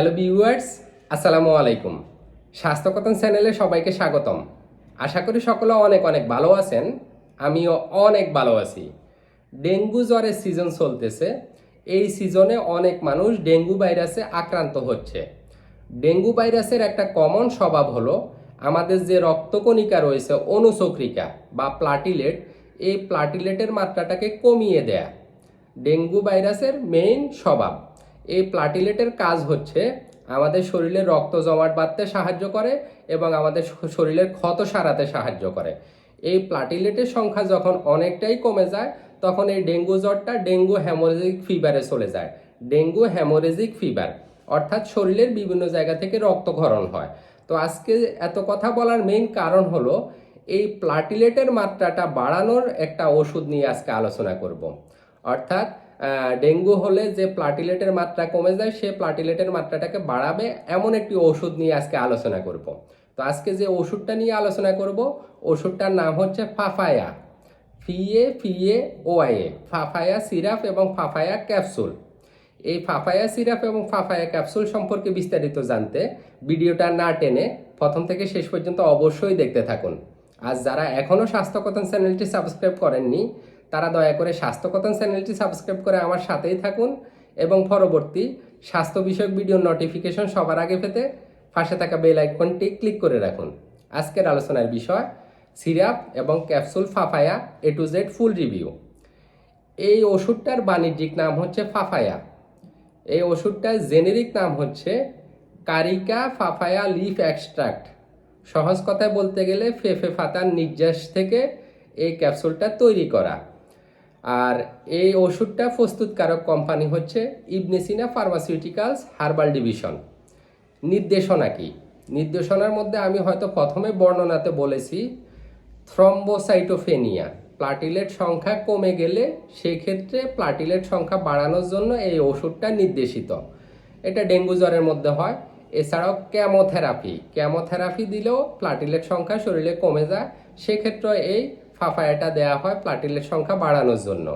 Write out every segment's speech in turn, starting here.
Hello viewers, আসসালামু আলাইকুম। স্বাস্থ্যকথন চ্যানেলে সবাইকে স্বাগতম। আশা করি সকলে অনেক অনেক ভালো আছেন, আমিও অনেক ভালো আছি। ডেঙ্গু জ্বরের সিজন চলতেছে। এই সিজনে অনেক মানুষ ডেঙ্গু ভাইরাসে আক্রান্ত হচ্ছে। ডেঙ্গু ভাইরাসের একটা কমন স্বভাব হলো আমাদের যে রক্তকণিকা রয়েছে, অনুচক্রিকা বা প্লাটিলেট, এই প্লাটিলেটের মাত্রাটাকে কমিয়ে দেয়া। ডেঙ্গু ভাইরাসের মেইন স্বভাব। এই প্লাটিলেটের কাজ হচ্ছে আমাদের শরীরে রক্ত জমাট বাঁধতে সাহায্য করে এবং আমাদের শরীরের ক্ষত সারাতে সাহায্য করে। এই প্লাটিলেটের সংখ্যা যখন অনেকটাই কমে যায়, তখন এই ডেঙ্গু জ্বরটা ডেঙ্গু হ্যামোরেজিক ফিভারে চলে যায়। ডেঙ্গু হ্যামোরেজিক ফিভার অর্থাৎ শরীরের বিভিন্ন জায়গা থেকে রক্তক্ষরণ হয়। তো আজকে এত কথা বলার মেইন কারণ হলো, এই প্লাটিলেটের মাত্রাটা বাড়ানোর একটা ওষুধ নিয়ে আজকে আলোচনা করব। অর্থাৎ ডেঙ্গু হলে যে প্লাটিলেটের মাত্রা কমে যায়, সে প্লাটিলেটের মাত্রাটাকে বাড়াবে এমন একটি ওষুধ নিয়ে আজকে আলোচনা করব। তো আজকে যে ওষুধটা নিয়ে আলোচনা করব, ওষুধটার নাম হচ্ছে ফাফায়া। ফিএ ফিএ ওআইএ ফাফায়া সিরাপ এবং ফাফায়া ক্যাপসুল। এই ফাফায়া সিরাপ এবং ফাফায়া ক্যাপসুল সম্পর্কে বিস্তারিত জানতে ভিডিওটা না টেনে প্রথম থেকে শেষ পর্যন্ত অবশ্যই দেখতে থাকুন। আর যারা এখনও স্বাস্থ্যকথন চ্যানেলটি সাবস্ক্রাইব করেননি তারা দয়া করে স্বাস্থ্যকথন চ্যানেলটি সাবস্ক্রাইব করে আমার সাথেই থাকুন এবং পরবর্তী স্বাস্থ্য বিষয়ক ভিডিও নোটিফিকেশন সবার আগে পেতে পাশে থাকা বেল আইকনটি ক্লিক করে রাখুন। আজকের আলোচনার বিষয়, সিরাপ এবং capsule ফাফায়া A to Z full review এই ওষুধটার বাণিজ্যিক নাম হচ্ছে ফাফায়া। এই ওষুধটার জেনেরিক নাম হচ্ছে কারিকা ফাফায়া লিফ এক্সট্রাক্ট সহজ কথায় বলতে গেলে ফেফে ফাতার নির্যাস থেকে এই ক্যাপসুলটা তৈরি করা। আর এই ওষুধটা প্রস্তুতকারক কোম্পানি হচ্ছে ইবনেসিনা ফার্মাসিউটিক্যালস হার্বাল ডিভিশন। নির্দেশনা কি? নির্দেশনার মধ্যে আমি হয়তো প্রথমে বর্ণনাতে বলেছি, থ্রম্বোসাইটোফেনিয়া, প্লাটিলেট সংখ্যা কমে গেলে সেক্ষেত্রে প্লাটিলেট সংখ্যা বাড়ানোর জন্য এই ওষুধটা নির্দেশিত। এটা ডেঙ্গু জ্বরের মধ্যে হয়। এছাড়াও ক্যামোথেরাপি ক্যামোথেরাপি দিলেও প্লাটিলেট সংখ্যা শরীরে কমে যায়। সেক্ষেত্রে এই ফাফায়াটা দেওয়া হয় প্লাটিলের সংখ্যা বাড়ানোর জন্য।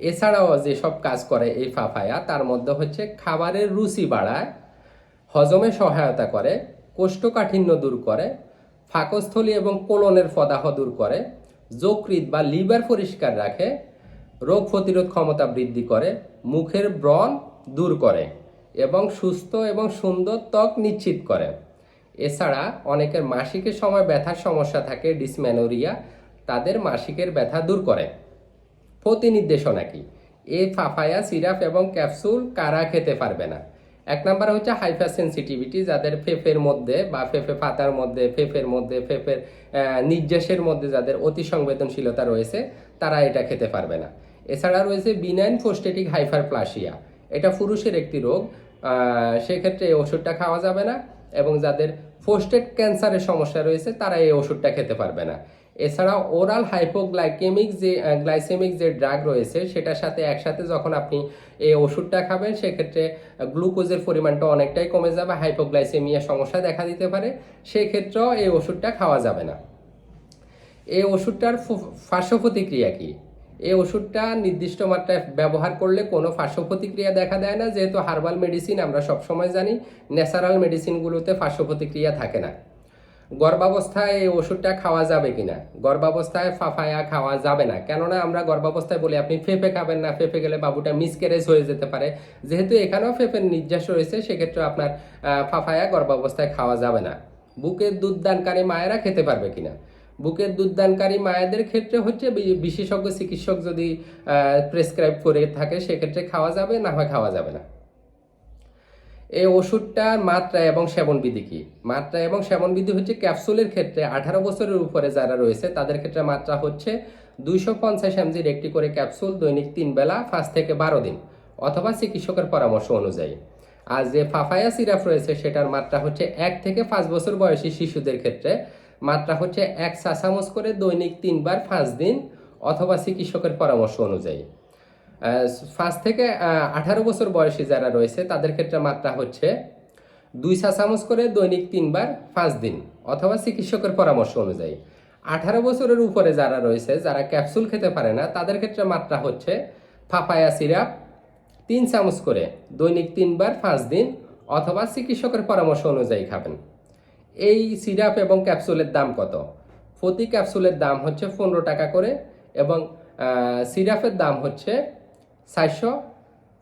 এছাড়াও যেসব কাজ করে এই ফাফায়া, তার মধ্যে হচ্ছে খাবারের রুচি বাড়ায়, হজমে সহায়তা করে, কোষ্ঠকাঠিন্য দূর করে, ফাঁকস্থলী এবং কোলনের ফদাহ দূর করে যকৃত বা লিভার পরিষ্কার রাখে, রোগ প্রতিরোধ ক্ষমতা বৃদ্ধি করে, মুখের ব্রণ দূর করে এবং সুস্থ এবং সুন্দর ত্বক নিশ্চিত করে। এছাড়া অনেকের মাসিকের সময় ব্যথার সমস্যা থাকে, ডিসম্যানোরিয়া, তাদের মাসিকের ব্যথা দূর করে। প্রতি নির্দেশনা কি এই ফাফায়া, সিরাপ এবং ক্যাপসুল কারা খেতে পারবে না? এক নাম্বার হচ্ছে হাইপার সেন্সিটিভিটি যাদের ফেফের মধ্যে বা ফেফে পাতার মধ্যে, ফেফের মধ্যে, ফেফের নির্যাসের মধ্যে যাদের অতি সংবেদনশীলতা রয়েছে, তারা এটা খেতে পারবে না। এছাড়া রয়েছে বিনাইন ফোস্টেটিক হাইপার প্লাসিয়া এটা পুরুষের একটি রোগ সেক্ষেত্রে এই ওষুধটা খাওয়া যাবে না এবং যাদের ফোস্টেট ক্যান্সারের সমস্যা রয়েছে, তারা এই ওষুধটা খেতে পারবে না। এছাড়া ওরাল হাইপোগ্লাইকেমিক যে গ্লাইসেমিক যে ড্রাগ রয়েছে, সেটার সাথে একসাথে যখন আপনি এই ওষুধটা খাবেন, সেক্ষেত্রে গ্লুকোজের পরিমাণটা অনেকটাই কমে যাবে, হাইপোগ্লাইসেমিয়া সমস্যা দেখা দিতে পারে, সেক্ষেত্রেও এই ওষুধটা খাওয়া যাবে না। এই ওষুধটার ফু- পার্শ্ব প্রতিক্রিয়া কি? এই ওষুধটা নির্দিষ্ট মাত্রায় ব্যবহার করলে কোনো পার্শ্ব প্রতিক্রিয়া দেখা দেয় না। যেহেতু হার্বাল মেডিসিন আমরা সবসময় জানি, ন্যাচারাল মেডিসিনগুলোতে পার্শ্ব প্রতিক্রিয়া থাকে না। গর্ভাবস্থায় এই ওষুধটা খাওয়া যাবে কিনা? গর্ভাবস্থায় ফাফায়া খাওয়া যাবে না। কেননা আমরা গর্ভাবস্থায় বলি, আপনি ফেফে খাবেন না ফেফে গেলে বাবুটা মিসক্যারেজ হয়ে যেতে পারে। যেহেতু এখানেও ফেফের নির্যাস রয়েছে, সেক্ষেত্রে আপনার ফাফায়া গর্ভাবস্থায় খাওয়া যাবে না। বুকের দুধদানকারী মায়েরা খেতে পারবে কিনা? বুকের দুধদানকারী মায়েদের ক্ষেত্রে হচ্ছে বিশেষজ্ঞ চিকিৎসক যদি প্রেসক্রাইব করে থাকে, সেক্ষেত্রে খাওয়া যাবে, না হয় খাওয়া যাবে না। এই ওষুধটার মাত্রা এবং সেবনবিধি কি? মাত্রা এবং সেবনবিধি হচ্ছে ক্যাপসুলের ক্ষেত্রে আঠারো বছরের উপরে যারা রয়েছে, তাদের ক্ষেত্রে মাত্রা হচ্ছে দুইশো পঞ্চাশ এমজির একটি করে ক্যাপসুল দৈনিক তিন বেলা পাঁচ থেকে বারো দিন, অথবা চিকিৎসকের পরামর্শ অনুযায়ী। আর যে ফাফায়া সিরাপ রয়েছে, সেটার মাত্রা হচ্ছে এক থেকে পাঁচ বছর বয়সী শিশুদের ক্ষেত্রে মাত্রা হচ্ছে এক চা চামচ করে দৈনিক তিনবার পাঁচ দিন অথবা চিকিৎসকের পরামর্শ অনুযায়ী। পাঁচ থেকে আঠারো বছর বয়সী যারা রয়েছে, তাদের ক্ষেত্রে মাত্রা হচ্ছে দুই চা চামচ করে দৈনিক তিনবার পাঁচ দিন অথবা চিকিৎসকের পরামর্শ অনুযায়ী। আঠারো বছরের উপরে যারা রয়েছে, যারা ক্যাপসুল খেতে পারে না, তাদের ক্ষেত্রে মাত্রা হচ্ছে ফাফায়া সিরাপ তিন চামচ করে দৈনিক তিনবার পাঁচ দিন অথবা চিকিৎসকের পরামর্শ অনুযায়ী খাবেন। এই সিরাপ এবং ক্যাপসুলের দাম কত? প্রতি ক্যাপসুলের দাম হচ্ছে পনেরো টাকা করে এবং সিরাপের দাম হচ্ছে চারশো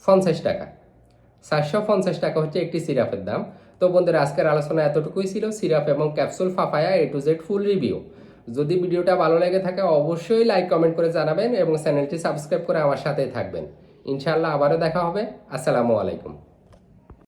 পঞ্চাশ টাকা। চারশো পঞ্চাশ টাকা হচ্ছে একটি সিরাপের দাম। তো বন্ধুরা, আজকের আলোচনা এতটুকুই ছিল। সিরাপ এবং capsule ফাফায়া A to Z full review. যদি ভিডিওটা ভালো লেগে থাকে, অবশ্যই লাইক, কমেন্ট করে জানাবেন এবং চ্যানেলটি সাবস্ক্রাইব করে আমার সাথেই থাকবেন। ইনশাআল্লাহ আবারও দেখা হবে। আসসালামু আলাইকুম।